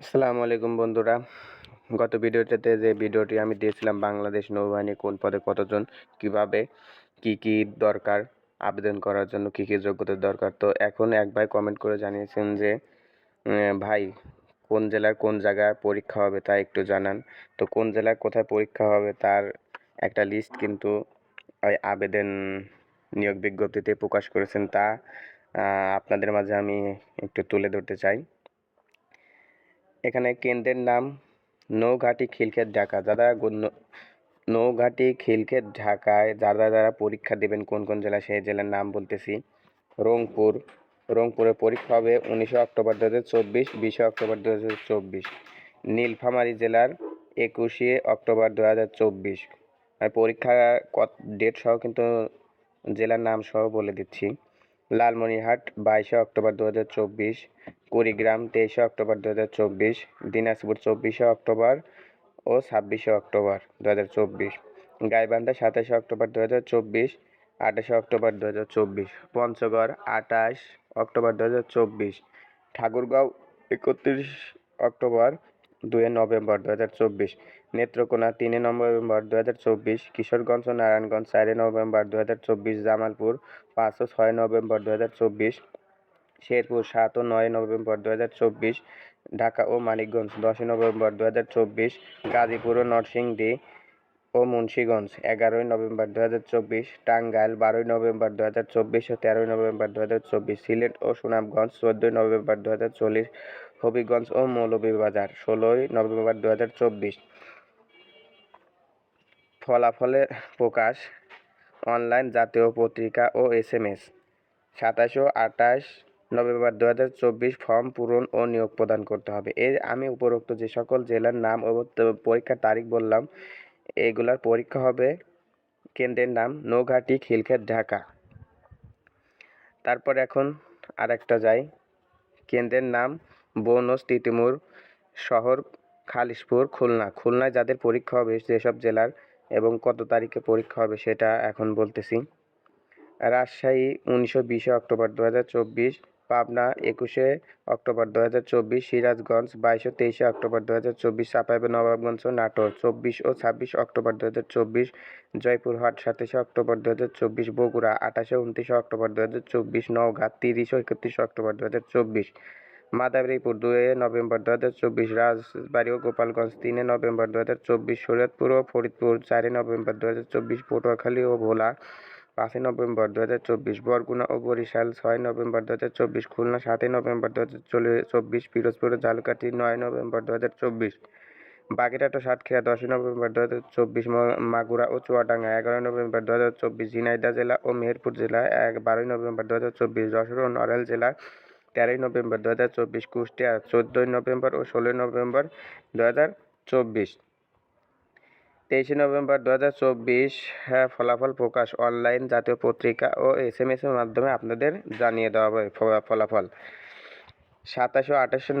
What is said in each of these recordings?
আসসালামু আলাইকুম বন্ধুরা। গত ভিডিওটাতে যে ভিডিওটি আমি দিয়েছিলাম, বাংলাদেশ নৌবাহিনী কোন পদে কতজন, কীভাবে, কি কি দরকার, আবেদন করার জন্য কি কি যোগ্যতা দরকার, তো এখন এক ভাই কমেন্ট করে জানিয়েছেন যে ভাই, কোন জেলার কোন জায়গায় পরীক্ষা হবে তা একটু জানান। তো কোন জেলায় কোথায় পরীক্ষা হবে তার একটা লিস্ট কিন্তু ওই আবেদন নিয়োগ বিজ্ঞপ্তিতে প্রকাশ করেছেন তা আপনাদের মাঝে আমি একটু তুলে ধরতে চাই। এখানে কেন্দ্রের নাম নৌঘাটি খিলক্ষেত ঢাকা। যারা নৌঘাটি খিলক্ষেত ঢাকায় যারা যারা পরীক্ষা দেবেন কোন কোন জেলা সেই জেলার নাম বলতেছি। রংপুর। রংপুরে পরীক্ষা হবে উনিশে অক্টোবর দু হাজার চব্বিশ, বিশে অক্টোবর দু হাজার চব্বিশ। নীলফামারী জেলার একুশে অক্টোবর দু হাজার চব্বিশ। আর পরীক্ষা কত ডেট সহ কিন্তু জেলার নাম সহ বলে দিচ্ছি। লালমনিরহাট, বাইশে অক্টোবর দু হাজার চব্বিশ। কুড়িগ্রাম তেইশে অক্টোবর দু হাজার চব্বিশ, দিনাজপুর চব্বিশে অক্টোবর ও ছাব্বিশে অক্টোবর দু হাজার চব্বিশ, গাইবান্ধা সাতাশে অক্টোবর দু হাজার চব্বিশ, আঠাশে অক্টোবর দু হাজার চব্বিশ, পঞ্চগড় আঠাশ অক্টোবর দু হাজার চব্বিশ, ঠাকুরগাঁও একত্রিশ অক্টোবর দুই নভেম্বর দু হাজার চব্বিশ, নেত্রকোনা তিনে নভেম্বর দু হাজার চব্বিশ, কিশোরগঞ্জ ও নারায়ণগঞ্জ চারে নভেম্বর দু হাজার চব্বিশ, জামালপুর পাঁচ ও ছয় নভেম্বর দু হাজার চব্বিশ শেরপুর সাত ও নয় নভেম্বর দু হাজার চব্বিশ, ঢাকা ও মানিকগঞ্জ দশই নভেম্বর দু হাজার চব্বিশ, গাজীপুর ও নরসিংদী ও মুন্সীগঞ্জ এগারোই নভেম্বর দু হাজার চব্বিশ, টাঙ্গাইল বারোই নভেম্বর দু হাজার চব্বিশ ও তেরোই নভেম্বর দু হাজার চব্বিশ, সিলেট ও সুনামগঞ্জ চোদ্দোই নভেম্বর দু হাজার চল্লিশ, হবিগঞ্জ ও মৌলভীবাজার ষোলোই নভেম্বর দু হাজার চব্বিশ। ফলাফলের প্রকাশ, অনলাইন জাতীয় পত্রিকা ও এস এম এস, সাতাশ আঠাশ নভেম্বর দু হাজার চব্বিশ ফর্ম পূরণ ও নিয়োগ প্রদান করতে হবে। এর আমি উপরোক্ত যে সকল জেলার নাম ও পরীক্ষার তারিখ বললাম, এগুলার পরীক্ষা হবে কেন্দ্রের নাম নৌঘাটি, খিলক্ষেত, ঢাকা। তারপর এখন আরেকটা যাই। কেন্দ্রের নাম বনজ, তিতুমুর শহর, খালিশপুর, খুলনা। খুলনায় যাদের পরীক্ষা হবে, যেসব জেলার এবং কত তারিখে পরীক্ষা হবে সেটা এখন বলতেছি। রাজশাহী উনিশশো বিশে অক্টোবর দু হাজার চব্বিশ পাবনা, একুশে অক্টোবর দু হাজার চব্বিশ, সিরাজগঞ্জ, বাইশে, তেইশে অক্টোবর দু হাজার চব্বিশ চাঁপাইবে নবাবগঞ্জ ও নাটোর, চব্বিশ ও ছাব্বিশ অক্টোবর দু হাজার চব্বিশ, জয়পুরহাট সাতাশে অক্টোবর দু হাজার চব্বিশ, বগুড়া, আঠাশে, উনত্রিশে অক্টোবর দু হাজার চব্বিশ, নওগাঁ, তিরিশ একত্রিশে অক্টোবর দু হাজার চব্বিশ, মাদারীপুর দুয়ে নভেম্বর দু হাজার চব্বিশ, রাজবাড়ী ও গোপালগঞ্জ তিনে নভেম্বর দু হাজার চব্বিশ শরীয়তপুর ও ফরিদপুর চারে নভেম্বর দু হাজার চব্বিশ, পটুয়াখালী ও ভোলা পাঁচই নভেম্বর দু হাজার চব্বিশ, বরগুনা ও বরিশাল, ছয় নভেম্বর দু হাজার চব্বিশ, খুলনা সাতই নভেম্বর দু হাজার চব্বিশ, পিরোজপুর ঝালকাঠি নয় নভেম্বর দু হাজার চব্বিশ, বাগেরহাট ও সাতক্ষীরা দশই নভেম্বর দু হাজার চব্বিশ মাগুরা ও চুয়াডাঙ্গা এগারোই নভেম্বর দু হাজার চব্বিশ, ঝিনাইদহ জেলা ও মেহেরপুর জেলা এক, বারোই নভেম্বর দু হাজার চব্বিশ, যশোর ও নড়াইল জেলা তেরোই নভেম্বর দু হাজার চব্বিশ, কুষ্টিয়া চোদ্দোই নভেম্বর ও ষোলোই নভেম্বর দু হাজার চব্বিশ। তেইশে নভেম্বর দু হাজার চব্বিশ হ্যাঁ ফলাফল প্রকাশ অনলাইন জাতীয় পত্রিকা ও এস এম এস এর মাধ্যমে আপনাদের জানিয়ে দেওয়া হবে ফলাফল। সাতাশ আঠাশে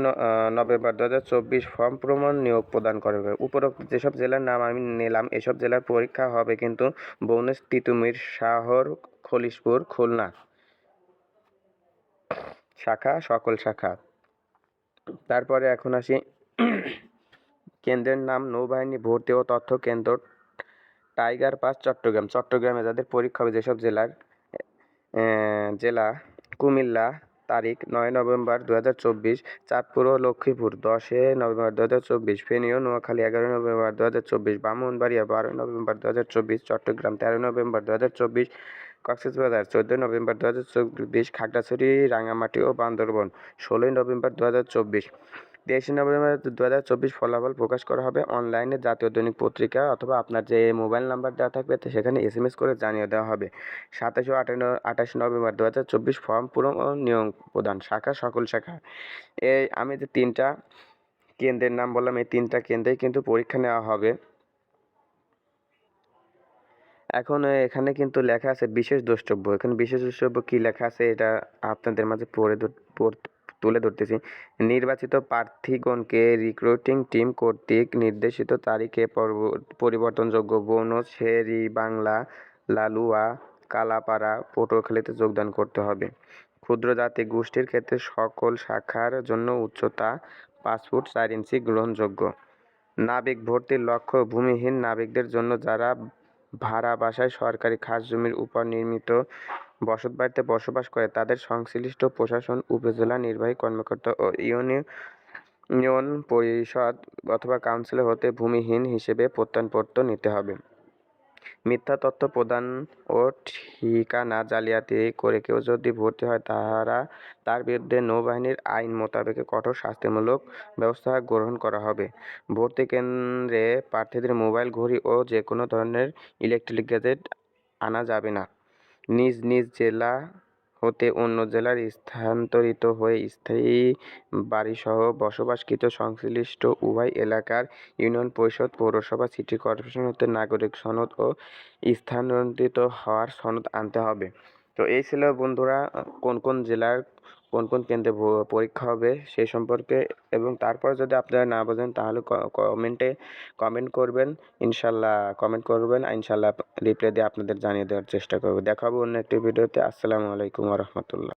নভেম্বর দু হাজার চব্বিশ ফর্ম প্রমাণ নিয়োগ প্রদান করা হবে। উপরোক্ত যেসব জেলার নাম আমি নিলাম, এসব জেলার পরীক্ষা হবে কিন্তু বৌনেশ তিতুমির, শাহর, খলিশপুর, খুলনা। শাখা, সকল শাখা। তারপরে এখন আসি কেন্দ্রের নাম নৌবাহিনী ভর্তি ও তথ্য কেন্দ্র টাইগার পাস চট্টগ্রাম। চট্টগ্রামে যাদের পরীক্ষা হবে যেসব জেলার জেলা, কুমিল্লা, তারিখ নয় নভেম্বর দু হাজার চব্বিশ, চাঁদপুর ও লক্ষ্মীপুর দশে নভেম্বর দু হাজার চব্বিশ, ফেনী ও নোয়াখালী এগারোই নভেম্বর দু হাজার চব্বিশ ব্রাহ্মণবাড়িয়া বারোই নভেম্বর দু হাজার চব্বিশ, চট্টগ্রাম তেরোই নভেম্বর দু হাজার চব্বিশ, কক্সবাজার চোদ্দোই নভেম্বর দু হাজার চব্বিশ, খাগড়াছড়ি রাঙামাটি ও বান্দরবন ষোলোই নভেম্বর দু হাজার চব্বিশ। তেইশে নভেম্বর দু হাজার চব্বিশ ফলাফল প্রকাশ করা হবে অনলাইনে জাতীয় দৈনিক পত্রিকা অথবা আপনার যে মোবাইল নাম্বার দেওয়া থাকবে সেখানে এস এম এস করে জানিয়ে দেওয়া হবে। সাতাশে ও আঠাশ নভেম্বর দু হাজার চব্বিশ ফর্ম পূরণ ও নিয়োগ প্রদান, শাখা, সকল শাখা। এই আমি যে তিনটা কেন্দ্রের নাম বললাম, এই তিনটা কেন্দ্রেই কিন্তু পরীক্ষা নেওয়া হবে। এখন এখানে কিন্তু লেখা আছে বিশেষ দ্রষ্টব্য। এখানে বিশেষ দ্রষ্টব্য কি লেখা আছে, এটা আপনাদের মাঝে পড়ে ধর- পড়- তুলে ধরতেছি। নির্বাচিত প্রার্থীগণকে রিক্রুটিং টিম কর্তৃক নির্দেশিত তারিখে পরিবর্তনযোগ্য বোনস শেরি বাংলা, লালুয়া, কালাপাড়া পটুয়াখালীতে যোগদান করতে হবে। ক্ষুদ্র জাতি গোষ্ঠীর ক্ষেত্রে সকল শাখার জন্য উচ্চতা পাঁচ ফুট চার ইঞ্চি গ্রহণযোগ্য। নাবিক ভর্তির লক্ষ্য ভূমিহীন নাবিকদের জন্য যারা ভাড়া বাসায় সরকারি খাস জমির উপর নির্মিত বসতবাড়িতে বসবাস করে। তাদের সংশ্লিষ্ট প্রশাসন, উপজেলা নির্বাহী কর্মকর্তা ও ইউনিয়ন পরিষদ অথবা কাউন্সিলর হতে ভূমিহীন হিসেবে প্রত্যয়নপত্র নিতে হবে। মিথ্যা তথ্য প্রদান ও ঠিকানা জালিয়াতি করে কেউ যদি ভর্তি হয়, তাহারা তার বিরুদ্ধে নৌবাহিনীর আইন মোতাবেক কঠোর শাস্তিমূলক ব্যবস্থা গ্রহণ করা হবে। ভর্তি কেন্দ্রে প্রার্থীদের মোবাইল, ঘড়ি ও যে কোনো ধরনের ইলেকট্রিক গ্যাজেট আনা যাবে না। নিজ নিজ জেলা হতে অন্য জেলার স্থানান্তরিত হয়ে স্থায়ী বাড়িসহ বসবাসকৃত সংশ্লিষ্ট উভয় এলাকার ইউনিয়ন পরিষদ, পৌরসভা, সিটি কর্পোরেশন হতে নাগরিক সনদ ও স্থানান্তরিত হওয়ার সনদ আনতে হবে। তো এই ছিল বন্ধুরা, কোন কোন জেলার কোন কোন কেন্দ্রে পরীক্ষা হবে সেই সম্পর্কে এবং তারপর যদি আপনারা না বোঝেন তাহলে কমেন্টে কমেন্ট করবেন, ইনশাল্লাহ কমেন্ট করবেন, ইনশাল্লাহ রিপ্লাই দিয়ে আপনাদের জানিয়ে দেওয়ার চেষ্টা করব। দেখাবো অন্য একটি ভিডিওতে। আসসালামু আলাইকুম রহমতুল্লাহ।